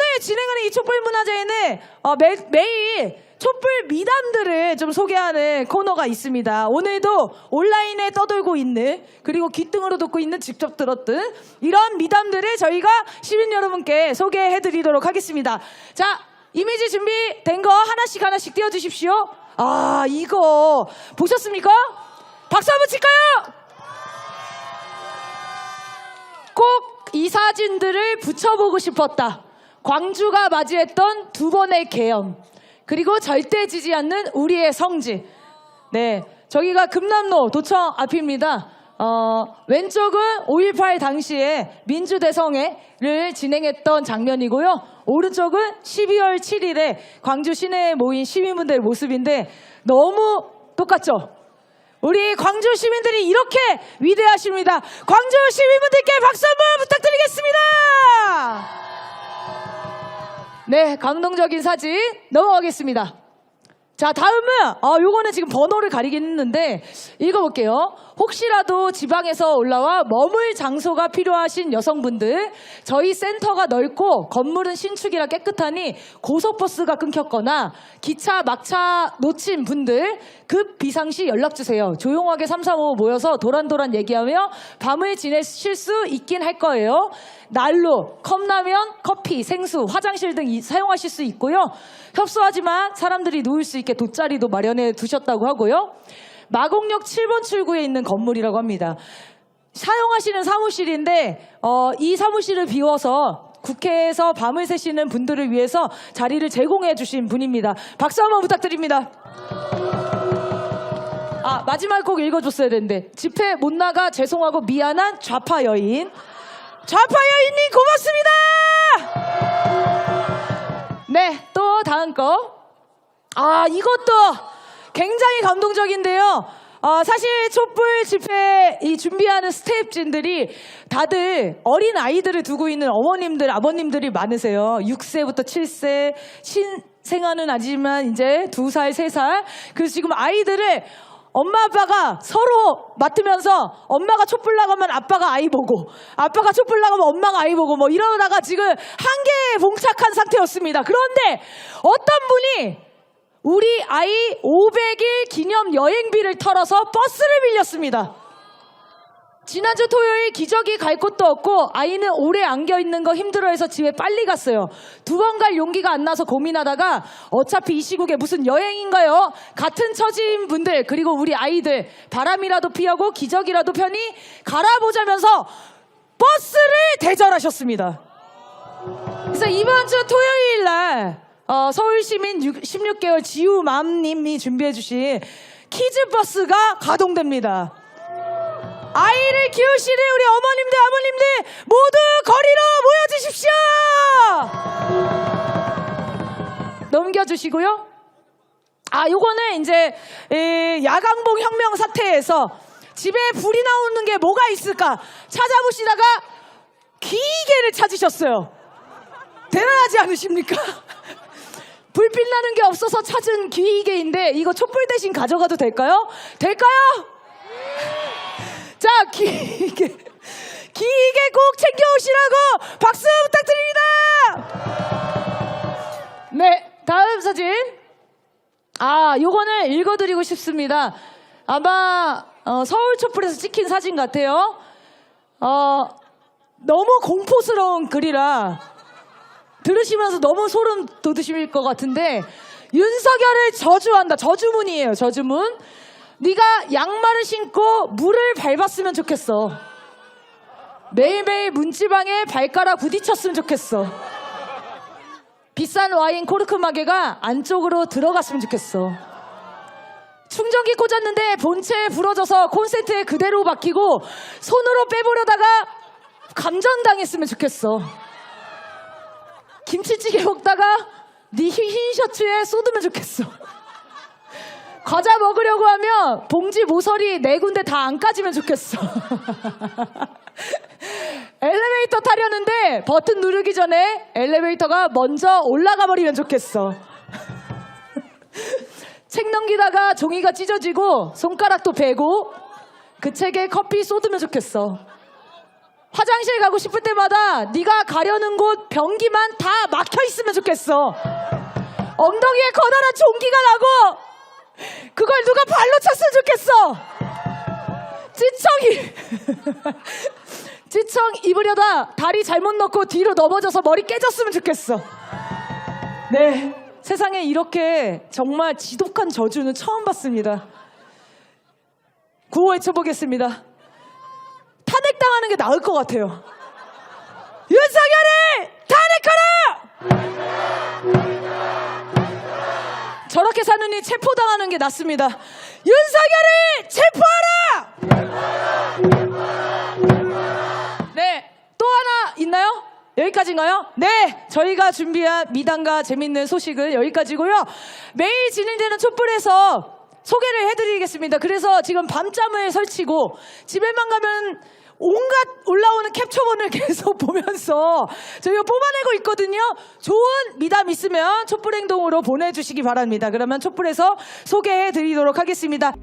오늘 진행하는 이 촛불 문화제에는 어, 매, 매일 촛불 미담들을 좀 소개하는 코너가 있습니다. 오늘도 온라인에 떠돌고 있는 그리고 귀등으로 듣고 있는 직접 들었던 이런 미담들을 저희가 시민 여러분께 소개해드리도록 하겠습니다. 자, 이미지 준비된 거 하나씩 하나씩 띄워주십시오. 아, 이거 보셨습니까? 박수 한번 칠까요? 꼭 이 사진들을 붙여보고 싶었다. 광주가 맞이했던 두 번의 계엄. 그리고 절대 지지 않는 우리의 성지. 네. 저기가 금남로 도청 앞입니다. 어, 왼쪽은 5.18 당시에 민주대성회를 진행했던 장면이고요. 오른쪽은 12월 7일에 광주 시내에 모인 시민분들의 모습인데 너무 똑같죠? 우리 광주 시민들이 이렇게 위대하십니다. 광주 시민분들께 박수 한번 부탁드리겠습니다. 네, 감동적인 사진 넘어가겠습니다. 자, 다음은 아, 요거는 지금 번호를 가리긴 했는데 읽어볼게요. 혹시라도 지방에서 올라와 머물 장소가 필요하신 여성분들, 저희 센터가 넓고 건물은 신축이라 깨끗하니 고속버스가 끊겼거나 기차 막차 놓친 분들 급 비상시 연락 주세요. 조용하게 335 모여서 도란도란 얘기하며 밤을 지내실 수 있긴 할 거예요. 난로, 컵라면, 커피, 생수, 화장실 등 이- 사용하실 수 있고요. 협소하지만 사람들이 누울 수 있게 돗자리도 마련해 두셨다고 하고요. 마곡역 7번 출구에 있는 건물이라고 합니다. 사용하시는 사무실인데 어, 이 사무실을 비워서 국회에서 밤을 새시는 분들을 위해서 자리를 제공해 주신 분입니다. 박수 한번 부탁드립니다. 아 마지막 곡 읽어줬어야 되는데 집회 못 나가 죄송하고 미안한 좌파 여인 좌파 여인님 고맙습니다. 네, 또 다음 거. 아, 이것도 굉장히 감동적인데요. 어, 사실 촛불 집회 이 준비하는 스태프진들이 다들 어린 아이들을 두고 있는 어머님들, 아버님들이 많으세요. 6세부터 7세, 신생아는 아니지만 이제 2살, 3살. 그래서 지금 아이들을 엄마 아빠가 서로 맡으면서 엄마가 촛불 나가면 아빠가 아이 보고 아빠가 촛불 나가면 엄마가 아이 보고 뭐 이러다가 지금 한계에 봉착한 상태였습니다. 그런데 어떤 분이 우리 아이 500일 기념 여행비를 털어서 버스를 빌렸습니다. 지난주 토요일 기저귀 갈 곳도 없고 아이는 오래 안겨 있는 거 힘들어해서 집에 빨리 갔어요. 두 번 갈 용기가 안 나서 고민하다가 어차피 이 시국에 무슨 여행인가요? 같은 처지인 분들 그리고 우리 아이들 바람이라도 피하고 기저귀라도 편히 갈아보자면서 버스를 대절하셨습니다. 그래서 이번 주 토요일 날 어, 서울시민 16개월 지우맘님이 준비해주신 키즈버스가 가동됩니다. 아이를 키우시는 우리 어머님들, 아버님들 모두 거리로 모여주십시오. 넘겨주시고요. 아, 요거는 이제 에, 야광봉 혁명 사태에서 집에 불이 나오는 게 뭐가 있을까 찾아보시다가 기계를 찾으셨어요. 대단하지 않으십니까? 불빛 나는 게 없어서 찾은 기계인데 이거 촛불 대신 가져가도 될까요? 될까요? 자. 기계 꼭 챙겨오시라고 박수 부탁드립니다! 네, 다음 사진. 아, 요거는 읽어드리고 싶습니다. 아마 어, 서울 촛불에서 찍힌 사진 같아요. 어, 너무 공포스러운 글이라 들으시면서 너무 소름 돋으실 것 같은데 윤석열을 저주한다. 저주문이에요. 저주문. 네가 양말을 신고 물을 밟았으면 좋겠어. 매일매일 문지방에 발가락 부딪혔으면 좋겠어. 비싼 와인 코르크 마개가 안쪽으로 들어갔으면 좋겠어. 충전기 꽂았는데 본체에 부러져서 콘센트에 그대로 박히고 손으로 빼보려다가 감전당했으면 좋겠어. 김치찌개 먹다가 네흰 셔츠에 쏟으면 좋겠어. 과자 먹으려고 하면 봉지 모서리 네 군데 다 안 까지면 좋겠어. 엘리베이터 타려는데 버튼 누르기 전에 엘리베이터가 먼저 올라가 버리면 좋겠어. 책 넘기다가 종이가 찢어지고 손가락도 베고 그 책에 커피 쏟으면 좋겠어. 화장실 가고 싶을 때마다 네가 가려는 곳 변기만 다 막혀 있으면 좋겠어. 엉덩이에 커다란 종기가 나고 그걸 누가 발로 쳤으면 좋겠어. 찌청이 찌청 입으려다 다리 잘못 넣고 뒤로 넘어져서 머리 깨졌으면 좋겠어. 네. 세상에 이렇게 정말 지독한 저주는 처음 봤습니다. 구호 외쳐보겠습니다. 탄핵당하는 게 나을 것 같아요. 윤석열을 탄핵하라! 저렇게 사느니 체포당하는 게 낫습니다. 윤석열을 체포하라! 네, 또 하나 있나요? 여기까지인가요? 네, 저희가 준비한 미담과 재밌는 소식은 여기까지고요. 매일 진행되는 촛불에서 소개를 해드리겠습니다. 그래서 지금 밤잠을 설치고 집에만 가면 온갖 올라오는 캡처본을 계속 보면서 저희가 뽑아내고 있거든요. 좋은 미담 있으면 촛불 행동으로 보내주시기 바랍니다. 그러면 촛불에서 소개해 드리도록 하겠습니다.